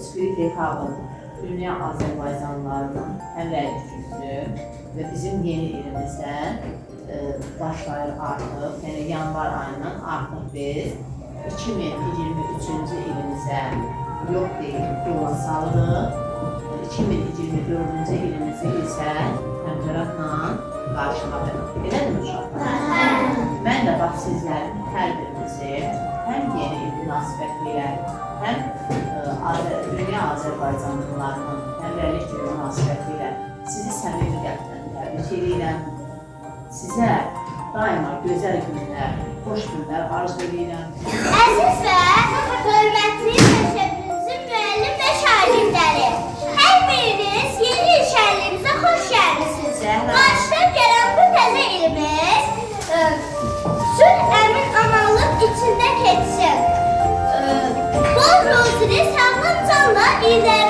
Spirit Recover Dünya Azərbaycanlılarının həmrəylik günüdür və bizim yeni ilimizdə e, başlayır artıq, yəni yanvar ayından artıq biz 2023-cü ilimizə yox deyib yola salırıq. 2024-cü ilimizi isə təmtəratla qarşıladıq. Elədir uşaqlar? Mən də bax sizlərin hər birinizi həm yeni il münasibəti ilə, həm dünya Azərbaycanlılarının həmrəylik günü münasibəti ilə sizi səmimi qəlbdən təbrik edirəm. Sizə daima gözəl günlər, xoş günlər arzu edirəm. Əziz və içində keçsin. Ə, Bol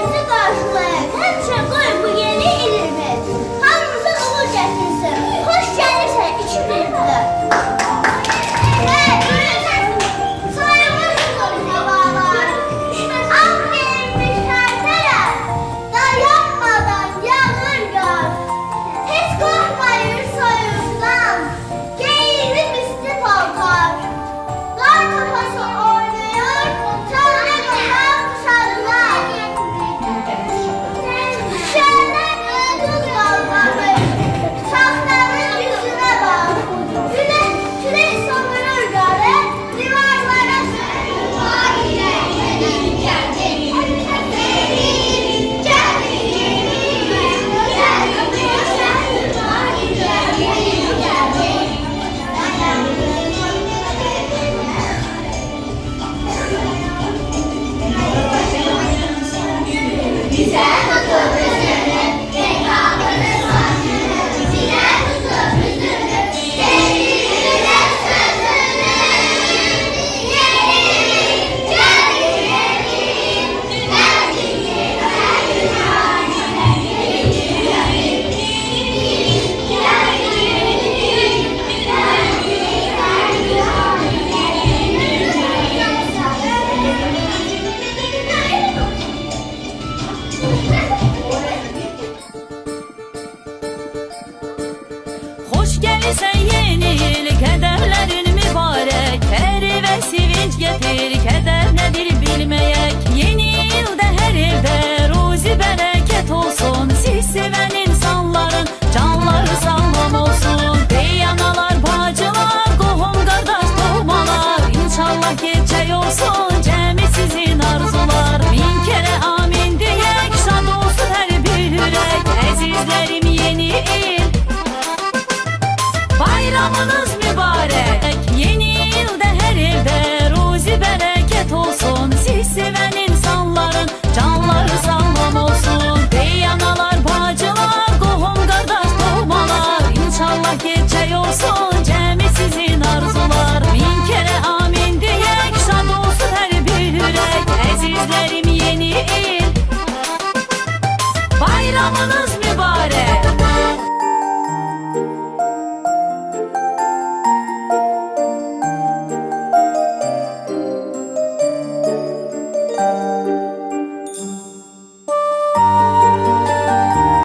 Mama.